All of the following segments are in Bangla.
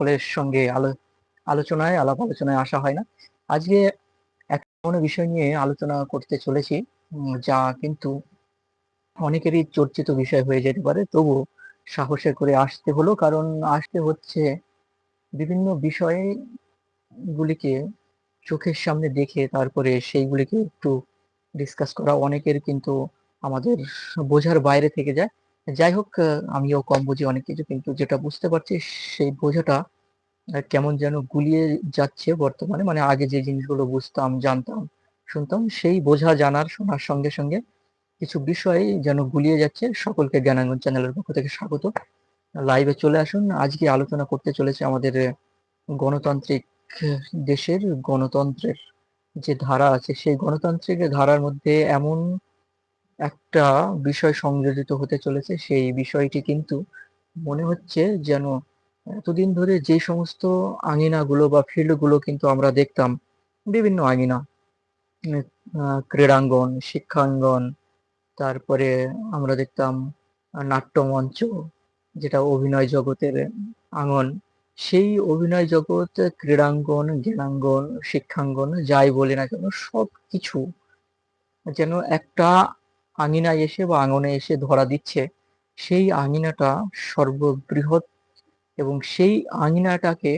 সকলের সঙ্গে আলো, আলোচনায়, আলাপ আলোচনায় আসা হয় না। আজকে এক এমন বিষয় নিয়ে আলোচনা করতে চলেছি যা কিন্তু অনেকেরই চর্চিত বিষয় হয়ে যেতে পারে। তবু সাহসে করে আসতে হলো, কারণ আসতে হচ্ছে বিভিন্ন বিষয় গুলিকে চোখের সামনে দেখে, তারপরে সেইগুলিকে একটু ডিসকাস করা। অনেকের কিন্তু আমাদের বোঝার বাইরে থেকে যায়। যাই হোক আমিও কম বুঝি অনেক কিছু, কিন্তু যেটা বুঝতে পারছি সেই বোঝাটা কেমন যেন গুলিয়ে যাচ্ছে বর্তমানে। মানে আগে যে জিনিসগুলো বুঝতাম, জানতাম, শুনতাম, সেই বোঝা জানার শোনার সঙ্গে সঙ্গে কিছু বিষয় যেন গুলিয়ে যাচ্ছে। সকলকে জ্ঞানাঙ্গন চ্যানেলের পক্ষ থেকে স্বাগত। লাইভে চলে আসুন। আজকে আলোচনা করতে চলেছে আমাদের গণতান্ত্রিক দেশের গণতন্ত্রের যে ধারা আছে, সেই গণতান্ত্রিক ধারার মধ্যে এমন একটা বিষয় সংযোজিত হতে চলেছে, সেই বিষয়টি কিন্তু মনে হচ্ছে যেন এতদিন ধরে যে সমস্ত আঙিনাগুলো বা ফিল্ডগুলো কিন্তু আমরা দেখতাম, বিভিন্ন আঙিনা ক্রীড়াঙ্গন, শিক্ষাঙ্গন, তারপরে আমরা দেখতাম নাট্যমঞ্চ, যেটা অভিনয় জগতের আঙ্গন সেই অভিনয় জগৎ, ক্রীড়াঙ্গন জ্ঞানাঙ্গন শিক্ষাঙ্গন, যাই বলি না কেন সব কিছু যেন একটা আঙিনায় এসে বা আঙনে এসে ধরা দিচ্ছে, সেই আঙিনাটা সর্ববৃহৎ এবং সেই আঙিনাটাকে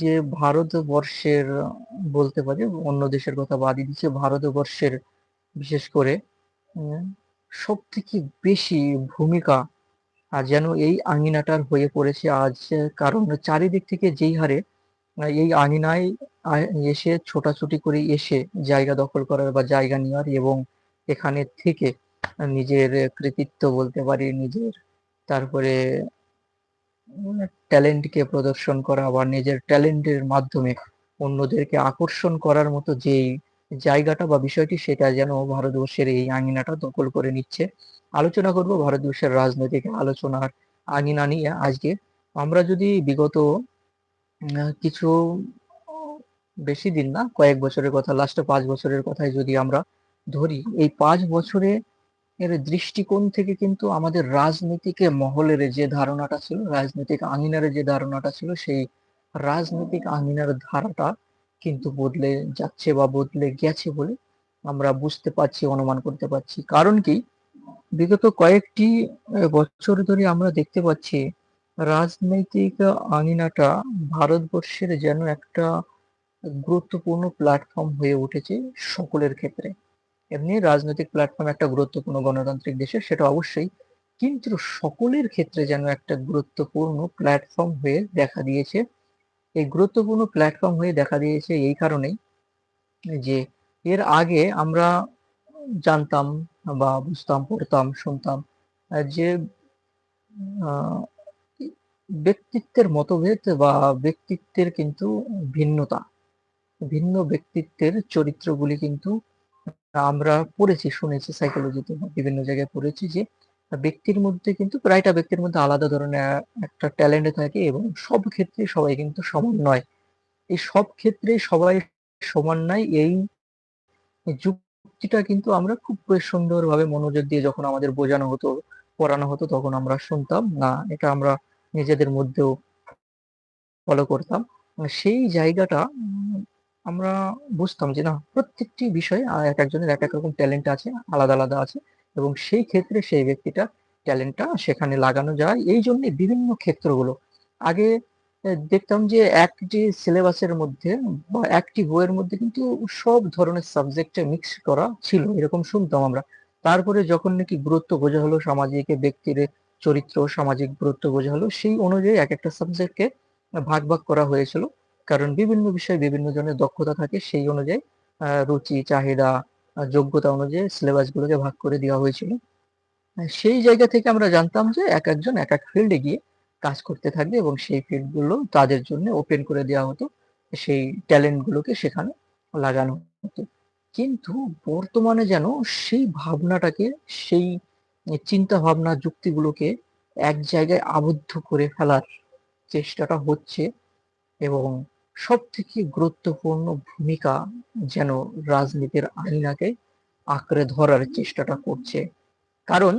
যে ভারতবর্ষের বলতে পারি, অন্য দেশের কথা বাদই দিচ্ছে, ভারতবর্ষের বিশেষ করে সব থেকে বেশি ভূমিকা যেন এই আঙিনাটার হয়ে পড়েছে আজ, কারণ চারিদিক থেকে যেই হারে, এই আঙিনায় এসে ছোটাছুটি করে এসে জায়গা দখল করার বা জায়গা নেওয়ার এবং এখানে থেকে নিজের কৃতিত্ব বলতে পারি, নিজের তারপরে ট্যালেন্টকে প্রদর্শন করা বা নিজের ট্যালেন্টের মাধ্যমে অন্যদেরকে আকর্ষণ করার মতো যেই জায়গাটা বা বিষয়টি, সেটা যেন ভারতবর্ষের এই আঙিনাটা দখল করে নিচ্ছে। আলোচনা করব ভারতবর্ষের রাজনৈতিক আলোচনার আঙিনা নিয়ে আজকে। আমরা যদি বিগত কিছু বেশি দিন না, কয়েক বছরের কথা লাস্টে পাঁচ বছরের কথাই যদি আমরা ধরি, এই পাঁচ বছরে এর দৃষ্টিকোণ থেকে কিন্তু আমাদের রাজনীতিকে মহলের যে ধারণাটা ছিল, রাজনৈতিক আঙিনার যে ধারণাটা ছিল, সেই রাজনৈতিক আঙিনার ধারাটা কিন্তু বদলে যাচ্ছে বা বদলে গেছে বলে আমরা বুঝতে পারছি, অনুমান করতে পারছি। কারণ কি? বিগত কয়েকটি বছর ধরে আমরা দেখতে পাচ্ছি, রাজনৈতিক আঙিনাটা ভারতবর্ষের যেন একটা গুরুত্বপূর্ণ প্ল্যাটফর্ম হয়ে উঠেছে সকলের ক্ষেত্রে। এমনি রাজনৈতিক প্ল্যাটফর্ম একটা গুরুত্বপূর্ণ গণতান্ত্রিক দেশে সেটা অবশ্যই। কিন্তু সকলের ক্ষেত্রে যেন একটা গুরুত্বপূর্ণ প্ল্যাটফর্ম হয়ে দেখা দিয়েছে। এই গুরুত্বপূর্ণ প্ল্যাটফর্ম হয়ে দেখা দিয়েছে এই কারণেই যে এর আগে আমরা জানতাম বা বুঝতাম, পড়তাম, শুনতাম যে ব্যক্তিত্বের মতভেদ বা ব্যক্তিত্বের কিন্তু ভিন্নতা। ভিন্ন ব্যক্তিত্বের চরিত্রগুলি কিন্তু আমরা পড়েছি, শুনেছি সাইকোলজিতে বিভিন্ন জায়গায় পড়েছি যে ব্যক্তির মধ্যে কিন্তু প্রায়টা ব্যক্তির মধ্যে আলাদা ধরনের একটা ট্যালেন্ট থাকে এবং সব ক্ষেত্রে সবাই কিন্তু সমান নয়। এই সব ক্ষেত্রে সবাই সমান নয় এই যুক্তিটা কিন্তু আমরা খুব সুন্দরভাবে মনোযোগ দিয়ে যখন আমাদের বোঝানো হতো, পড়ানো হতো তখন আমরা শুনতাম, না, এটা আমরা নিজেদের মধ্যেও ফলো করতাম। সেই জায়গাটা আমরা বুঝতাম যে না, প্রত্যেকটি বিষয়ে এক একজনের এক এক রকম ট্যালেন্ট আছে, আলাদা আলাদা আছে এবং সেই ক্ষেত্রে সেই ব্যক্তিটা ট্যালেন্টটা সেখানে লাগানো যায়। এই জন্য বিভিন্ন ক্ষেত্রগুলো। আগে দেখতাম যে একটি সিলেবাসের মধ্যে বা একটি বইয়ের মধ্যে কিন্তু সব ধরনের সাবজেক্টে মিক্স করা ছিল, এরকম শুনতাম আমরা। তারপরে যখন নাকি গুরুত্ব বোঝা হলো, সামাজিক ব্যক্তির চরিত্র, সামাজিক গুরুত্ব বোঝা হলো, সেই অনুযায়ী এক একটা সাবজেক্টকে ভাগ ভাগ করা হয়েছিল। কারণ বিভিন্ন বিষয়ে বিভিন্ন জনের দক্ষতা থাকে, সেই অনুযায়ী রুচি, চাহিদা যোগ্যতা অনুযায়ী সিলেবাস গুলোকে ভাগ করে দেওয়া হয়েছিল। সেই জায়গা থেকে আমরা জানতাম যে এক একজন এক এক ফিল্ডে গিয়ে কাজ করতে থাকবে এবং সেই ফিল্ডগুলো তাদের জন্য ওপেন করে দেওয়া হতো, সেই ট্যালেন্ট গুলোকে সেখানে লাগানো হতো। কিন্তু বর্তমানে যেন সেই ভাবনাটাকে, সেই চিন্তা ভাবনা যুক্তিগুলোকে এক জায়গায় আবদ্ধ করে ফেলার চেষ্টাটা হচ্ছে এবং সব থেকে গুরুত্বপূর্ণ ভূমিকা যেন রাজনীতির আইনাকে আঁকড়ে ধরার চেষ্টাটা করছে। কারণ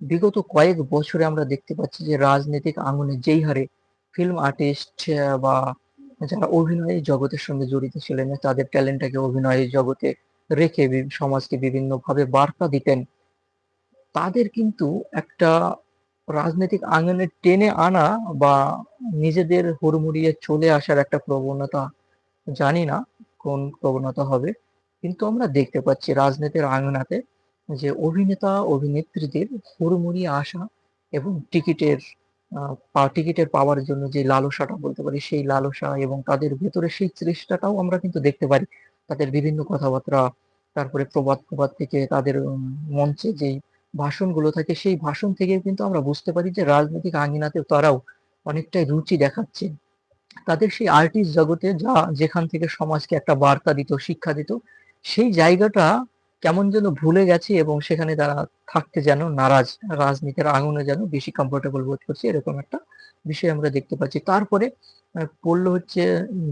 বিগত কয়েক বছরে আমরা দেখতে পাচ্ছি যে রাজনৈতিক আঙুনে যেই হারে ফিল্ম আর্টিস্ট বা যারা অভিনয় জগতের সঙ্গে জড়িত ছিলেন, তাদের ট্যালেন্টটাকে অভিনয় জগতে রেখে সমাজকে বিভিন্নভাবে বার্তা দিতেন, তাদের কিন্তু একটা রাজনৈতিক আঙ্গনে টেনে আনা বা নিজেদের হুড়মুড়িয়ে চলে আসার একটা প্রবণতা জানি না কোন প্রবণতা হবে। কিন্তু আমরা দেখতে পাচ্ছি রাজনীতির আঙ্গনাতে যে অভিনেতা, অভিনেত্রীদের হুড়মুড়িয়ে আসা এবং টিকিটের টিকিটের পাওয়ার জন্য যে লালসাটা বলতে পারি সেই লালসা এবং তাদের ভেতরে সেই চেষ্টাটাও আমরা কিন্তু দেখতে পারি। তাদের বিভিন্ন কথাবার্তা, তারপরে প্রবাদ প্রবাদ থেকে তাদের মঞ্চে যেই ভাষণগুলো থাকে, সেই ভাষণ থেকে কিন্তু আমরা বুঝতে পারি যে রাজনৈতিক আঙ্গিনাতে তারাও অনেকটাই রুচি দেখাচ্ছে। তাদের সেই আর্টিস্ট জগতে যা যেখান থেকে সমাজকে একটা বার্তা দিত, শিক্ষা দিত, সেই জায়গাটা কেমন যেন ভুলে গেছে এবং সেখানে তারা থাকতে যেন নারাজ, রাজনীতির আঙুনে যেন বেশি কমফোর্টেবল বোধ করছে, এরকম একটা বিষয় আমরা দেখতে পাচ্ছি। তারপরে পড়ল হচ্ছে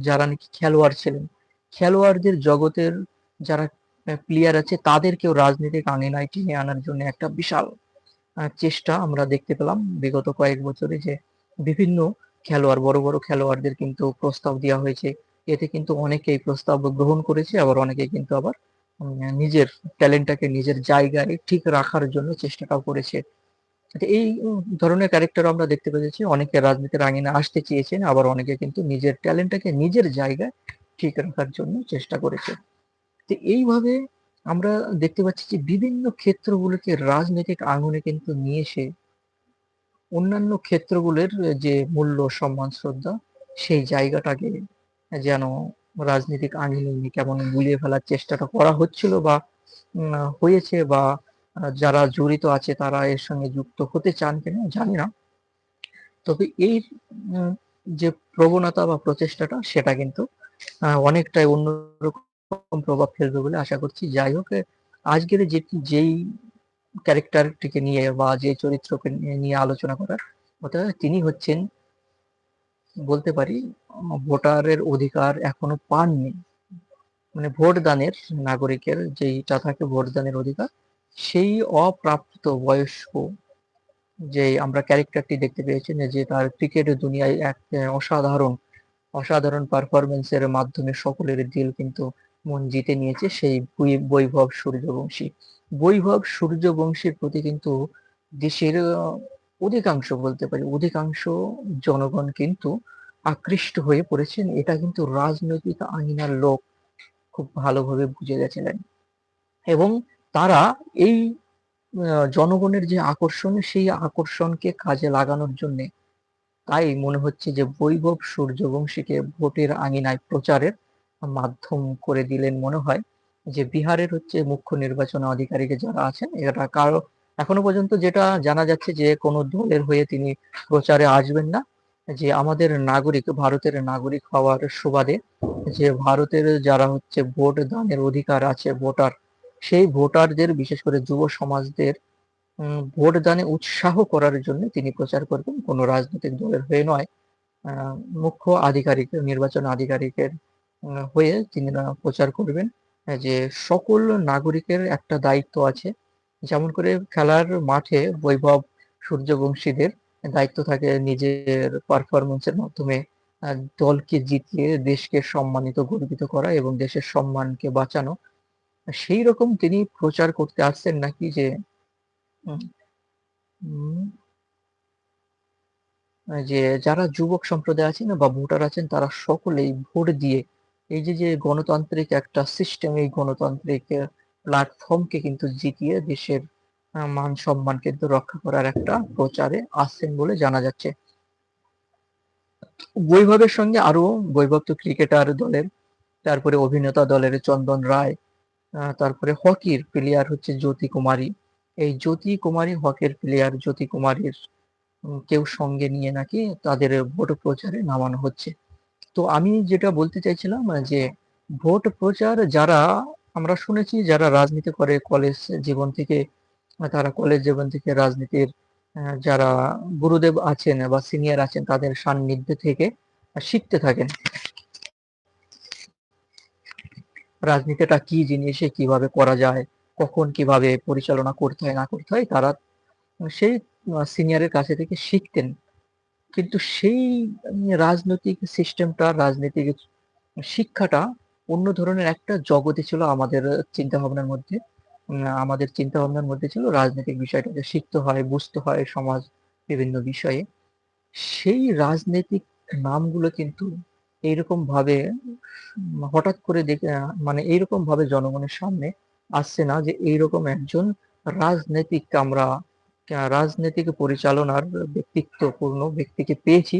যারা নাকি খেলোয়াড় ছিলেন, খেলোয়াড়দের জগতের যারা প্লেয়ার আছে, তাদেরকেও রাজনীতিক আঙিনায় টেনে আনার জন্য একটা বিশাল চেষ্টা আমরা দেখতে পেলাম বিগত কয়েক বছরে যে বিভিন্ন খেলোয়াড়, বড় বড় খেলোয়াড়দের কিন্তু প্রস্তাব দেওয়া হয়েছে। এতে কিন্তু অনেকেই প্রস্তাব গ্রহণ করেছে, আবার অনেকে কিন্তু আবার নিজের ট্যালেন্টটাকে নিজের জায়গায় ঠিক রাখার জন্য চেষ্টাটাও করেছে। এই ধরনের ক্যারেক্টার আমরা দেখতে পেয়েছি, অনেকে রাজনীতির আঙিনে আসতে চেয়েছেন, আবার অনেকে কিন্তু নিজের ট্যালেন্টটাকে নিজের জায়গায় ঠিক রাখার জন্য চেষ্টা করেছে। তো এইভাবে আমরা দেখতে পাচ্ছি যে বিভিন্ন ক্ষেত্রগুলোকে রাজনৈতিক আঙুনে কিন্তু নিয়ে এসে অন্যান্য ক্ষেত্রগুলোর যে মূল্য, সম্মান, শ্রদ্ধা, সেই জায়গাটাকে যেন রাজনৈতিক আঙিনে কেমন গুলিয়ে ফেলার চেষ্টাটা করা হচ্ছিল বা হয়েছে বা, যারা জড়িত আছে তারা এর সঙ্গে যুক্ত হতে চান কিনা জানি না। তবে এই যে প্রবণতা বা প্রচেষ্টাটা সেটা কিন্তু অনেকটাই অন্যরকম প্রভাব ফেলবে বলে আশা করছি। যাই হোক আজকের যে, যেই ক্যারেক্টারটিকে নিয়ে বা যে চরিত্রকে নিয়ে আলোচনা করার ওটা তিনি হচ্ছেন বলতে পারি, ভোটারের অধিকার এখনও পাননি। মানে ভোট দানের নাগরিকের যেইটা থাকে ভোট দানের অধিকার, সেই অপ্রাপ্ত বয়স্ক যে আমরা ক্যারেক্টারটি দেখতে পেয়েছি, যে তার ক্রিকেট দুনিয়ায় এক অসাধারণ অসাধারণ পারফরমেন্সের মাধ্যমে সকলের দিল কিন্তু মন জিতে নিয়েছে সেই বৈভব সূর্যবংশী। বৈভব সূর্যবংশীর প্রতি কিন্তু দেশের অধিকাংশ বলতে পারি, অধিকাংশ জনগণ কিন্তু আকৃষ্ট হয়ে পড়েছেন। এটা কিন্তু রাজনৈতিক আইনার লোক খুব ভালোভাবে বুঝে গেছিলেন। এবং তারা এই জনগণের যে আকর্ষণ, সেই আকর্ষণকে কাজে লাগানোর জন্য তাই মনে হচ্ছে যে বৈভব সূর্যবংশীকে ভোটের আঙিনায় প্রচারের মাধ্যম করে দিলেন মনে হয় যে বিহারের হচ্ছে মুখ্য নির্বাচন আধিকারিক যারা আছেন, এরা কারও এখনও পর্যন্ত যেটা জানা যাচ্ছে যে কোনো দলের হয়ে তিনি প্রচারে আসবেন না। যে আমাদের নাগরিক, ভারতের নাগরিক হওয়ার সুবাদে যে ভারতের যারা হচ্ছে ভোট দানের অধিকার আছে, ভোটার, সেই ভোটারদের, বিশেষ করে যুব সমাজদের ভোট দানে উৎসাহ করার জন্য তিনি প্রচার করবেন। কোনো রাজনৈতিক দলের হয়ে নয়। মুখ্য আধিকারিক, নির্বাচন আধিকারিকের হয়ে তিনি প্রচার করবেন। যে সকল নাগরিকের একটা দায়িত্ব আছে। যেমন করে খেলার মাঠে বৈভব সূর্যবংশীদের দায়িত্ব থাকে নিজের পারফরমেন্সের মাধ্যমে দলকে জিতিয়ে দেশকে সম্মানিত, গর্বিত করা এবং দেশের সম্মানকে বাঁচানো। সেই রকম তিনি প্রচার করতে আসছেন নাকি যে যে যারা যুবক সম্প্রদায় আছেন বা ভোটার আছেন, তারা সকলেই ভোট দিয়ে এই যে যে গণতান্ত্রিক একটা সিস্টেম এই গণতান্ত্রিক প্ল্যাটফর্মকে কিন্তু জিতিয়ে দেশের মান সম্মান কিন্তু রক্ষা করার একটা প্রচারে আসছেন বলে জানা যাচ্ছে। বৈভবের সঙ্গে আরও বৈভব তো ক্রিকেটার দলের, তারপরে অভিনেতা দলের চন্দন রায় তারপরে হকির প্লেয়ার হচ্ছে জ্যোতি কুমারী। এই জ্যোতি কুমারী, হকের প্লেয়ার জ্যোতি কুমারীর কেউ সঙ্গে নিয়ে নাকি তাদের ভোট প্রচারে নামানো হচ্ছে। তো আমি যেটা বলতে চাইছিলাম যে ভোট প্রচার যারা, আমরা শুনেছি যারা রাজনীতি করে কলেজ জীবন থেকে তারা কলেজ জীবন থেকে রাজনীতির যারা গুরুদেব আছেন বা সিনিয়র আছেন, তাদের সান্নিধ্যে থেকে শিখতে থাকেন। রাজনীতিটা কি জিনিসে কীভাবে করা যায়, কখন কীভাবে পরিচালনা করতে হয়, না করতে হয়, তারা সেই সিনিয়রের কাছে থেকে শিখতেন। কিন্তু সেই রাজনৈতিক সিস্টেমটা, রাজনৈতিক শিক্ষাটা অন্য ধরনের একটা জগতে ছিল আমাদের চিন্তাভাবনার মধ্যে। আমাদের চিন্তা ভাবনার মধ্যে ছিল রাজনৈতিক বিষয়টাকে শিখতে হয়, বুঝতে হয় সমাজ বিভিন্ন বিষয়ে। সেই রাজনৈতিক নামগুলো কিন্তু এইরকমভাবে হঠাৎ করে দেখে মানে এইরকমভাবে জনগণের সামনে আসছে না যে এইরকম একজন রাজনৈতিক আমরা রাজনৈতিক পরিচালনার ব্যক্তিত্বপূর্ণ ব্যক্তিকে পেয়েছি,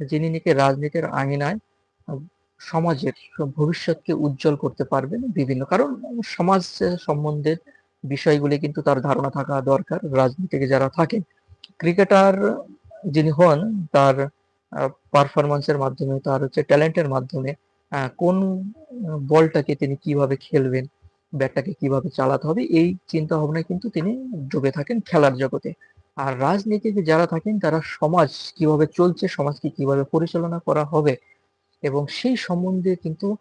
যিনি নাকি রাজনীতির আঙিনায় সমাজের ভবিষ্যৎকে উজ্জ্বল করতে পারবেন বিভিন্ন কারণ সমাজ সম্বন্ধে বিষয়গুলি কিন্তু তার ধারণা থাকা দরকার রাজনীতিকে যারা থাকে। ক্রিকেটার যিনি হন তার এর মাধ্যমে তার হচ্ছে ট্যালেন্টের মাধ্যমে কোন বলটাকে তিনি কীভাবে খেলবেন, ব্যাটটাকে কীভাবে চালাতে হবে এই চিন্তা ভাবনায় কিন্তু তিনি ডুবে থাকেন খেলার জগতে। আর রাজনীতিতে যারা থাকেন তারা সমাজ কীভাবে চলছে, সমাজকে কীভাবে পরিচালনা করা হবে এবং সেই সম্বন্ধে কিন্তু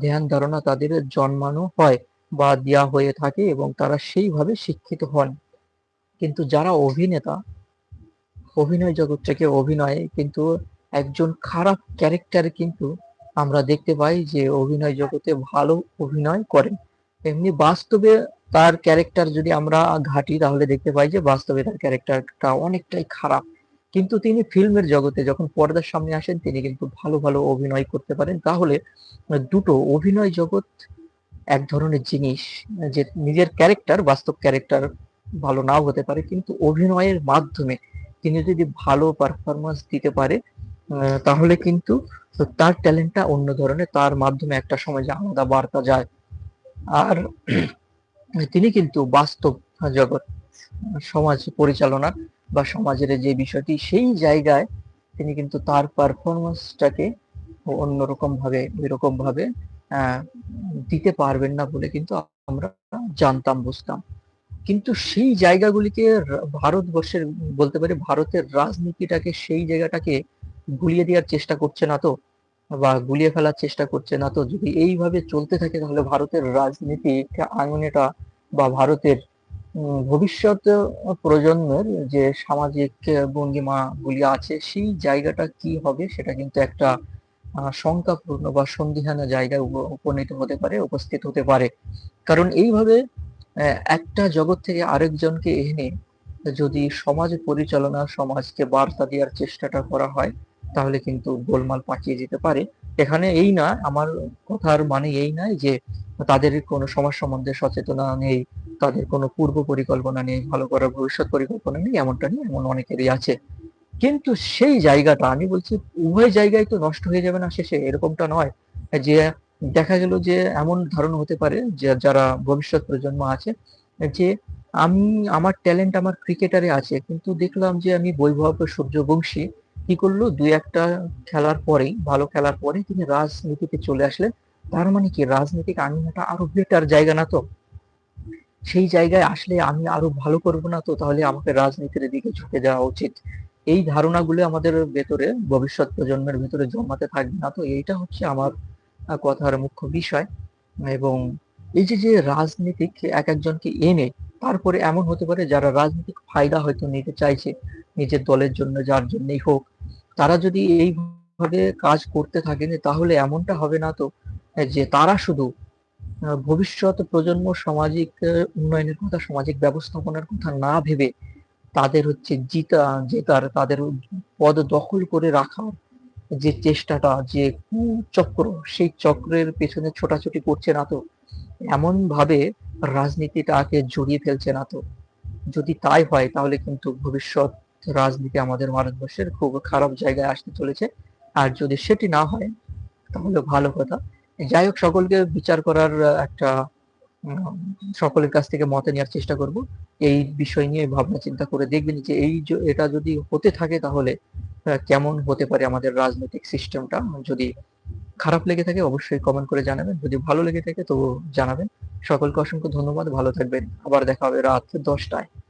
ধ্যান ধারণা তাদের জন্মানো হয় বা দেয়া হয়ে থাকে এবং তারা সেইভাবে শিক্ষিত হন। কিন্তু যারা অভিনেতা অভিনয় জগৎ থেকে অভিনয়ে কিন্তু একজন খারাপ ক্যারেক্টার কিন্তু আমরা দেখতে পাই যে অভিনয় জগতে ভালো অভিনয় করেন। এমনি বাস্তবে তার ক্যারেক্টার যদি আমরা ঘাঁটি তাহলে দেখতে পাই যে বাস্তবে তার ক্যারেক্টারটা অনেকটাই খারাপ। কিন্তু তিনি ফিল্মের জগতে যখন পর্দার সামনে আসেন তিনি কিন্তু ভালো, ভালো অভিনয় করতে পারেন। তাহলে দুটো অভিনয় জগৎ এক ধরনের জিনিস যে নিজের ক্যারেক্টার বাস্তব ক্যারেক্টার ভালো নাও হতে পারে কিন্তু অভিনয়ের মাধ্যমে তিনি যদি ভালো পারফরম্যান্স দিতে পারে তাহলে কিন্তু তার ট্যালেন্টটা অন্য ধরনের তার মাধ্যমে একটা সময় যে আলাদা বার্তা যায়। আর তিনি কিন্তু বাস্তব জগৎ সমাজ পরিচালনার বা সমাজের যে বিষয়টি সেই জায়গায় তিনি কিন্তু তার পারফরম্যান্সটাকে অন্যরকমভাবে ওইরকমভাবে আ দিতে পারবেন না বলে কিন্তু আমরা জানতাম, বুঝতাম। কিন্তু সেই জায়গাগুলিকে ভারতবর্ষের বলতে পারি ভারতের রাজনীতিটাকে সেই জায়গাটাকে গুলিয়ে দেওয়ার চেষ্টা করছে না তো? বা গুলিয়ে ফেলার চেষ্টা করছে না তো? যদি এইভাবে চলতে থাকে তাহলে ভারতের রাজনীতিক আঙিনাটা বা ভারতের ভবিষ্যৎ প্রজন্মের যে সামাজিক ভঙ্গিমাগুলি আছে সেই জায়গাটা কি হবে সেটা কিন্তু একটা শঙ্কাপূর্ণ বা সন্দিহান জায়গায় উপ উপনীত হতে পারে, উপস্থিত হতে পারে। কারণ এইভাবে একটা জগৎ থেকে আরেকজনকে এনে যদি সমাজ পরিচালনা, সমাজকে বার্তা দেওয়ার চেষ্টাটা করা হয় তাহলে কিন্তু গোলমাল পাকিয়ে যেতে পারে। এখানে এই না আমার কথার মানে এই নয় যে তাদের কোনো সমাজ সম্বন্ধে সচেতনা নেই, তাদের কোনো পূর্ব পরিকল্পনা নেই, ভালো করার ভবিষ্যৎ পরিকল্পনা নেই এমনটা নেই, এমন অনেকেরই আছে। কিন্তু সেই জায়গাটা আমি বলছি উভয় জায়গায় তো নষ্ট হয়ে যাবে না শেষে এরকমটা নয়। যে দেখা গেল যে এমন ধারণা হতে পারে যে যারা ভবিষ্যৎ প্রজন্ম আছে যে আমি আমার ট্যালেন্ট আমার ক্রিকেটারে আছে কিন্তু দেখলাম যে আমি বৈভব সূর্যবংশী কি করল দুই একটা খেলার পরেই ভালো খেলার পরে তিনি রাজনীতিতে চলে আসলেন। তার মানে কি রাজনৈতিক আঙিনাটা আরও বেটার জায়গা না তো? সেই জায়গায় আসলে আমি আরও ভালো করব না তো? তাহলে আমাকে রাজনীতির দিকে ঝুঁকে যাওয়া উচিত। এই ধারণাগুলো আমাদের ভেতরে ভবিষ্যৎ প্রজন্মের ভেতরে জন্মাতে থাকবে না তো? এইটা হচ্ছে আমার কথার মুখ্য বিষয় এবং এই যে, যে রাজনীতিক এক একজনকে এনে তারপরে এমন হতে পারে যারা রাজনৈতিক ফায়দা হয়তো নিতে চাইছে নিজের দলের জন্য যার জন্যই হোক, তারা যদি এইভাবে কাজ করতে থাকেন তাহলে এমনটা হবে না তো যে তারা শুধু ভবিষ্যৎ প্রজন্ম সামাজিক উন্নয়নের কথা, সামাজিক ব্যবস্থাপনার কথা না ভেবে তাদের হচ্ছে জিতা জেতার তাদের পদ দখল করে রাখার যে চেষ্টাটা যে কুচক্র সেই চক্রের পেছনে ছোটাছুটি করছে না তো? এমনভাবে রাজনীতিটাকে জড়িয়ে ফেলছে না তো? যদি তাই হয় তাহলে কিন্তু ভবিষ্যৎ রাজনীতি আমাদের ভারতবর্ষের খুব খারাপ জায়গায় আসতে চলেছে। আর যদি সেটি না হয়, তাহলে ভালো কথা। যাই হোক, সকলকে বিচার করার একটা সকলের কাছ থেকে মত নেওয়ার চেষ্টা করব। এই বিষয় নিয়ে ভাবনা চিন্তা করে দেখবেন যে এই এটা যদি হতে থাকে তাহলে কেমন হতে পারে আমাদের রাজনৈতিক সিস্টেমটা। যদি খারাপ লেগে থাকে অবশ্যই কমেন্ট করে জানাবেন। যদি ভালো লেগে থাকে তো জানাবেন। সকলকে অসংখ্য ধন্যবাদ। ভালো থাকবেন। আবার দেখা হবে রাত ১০ টায়।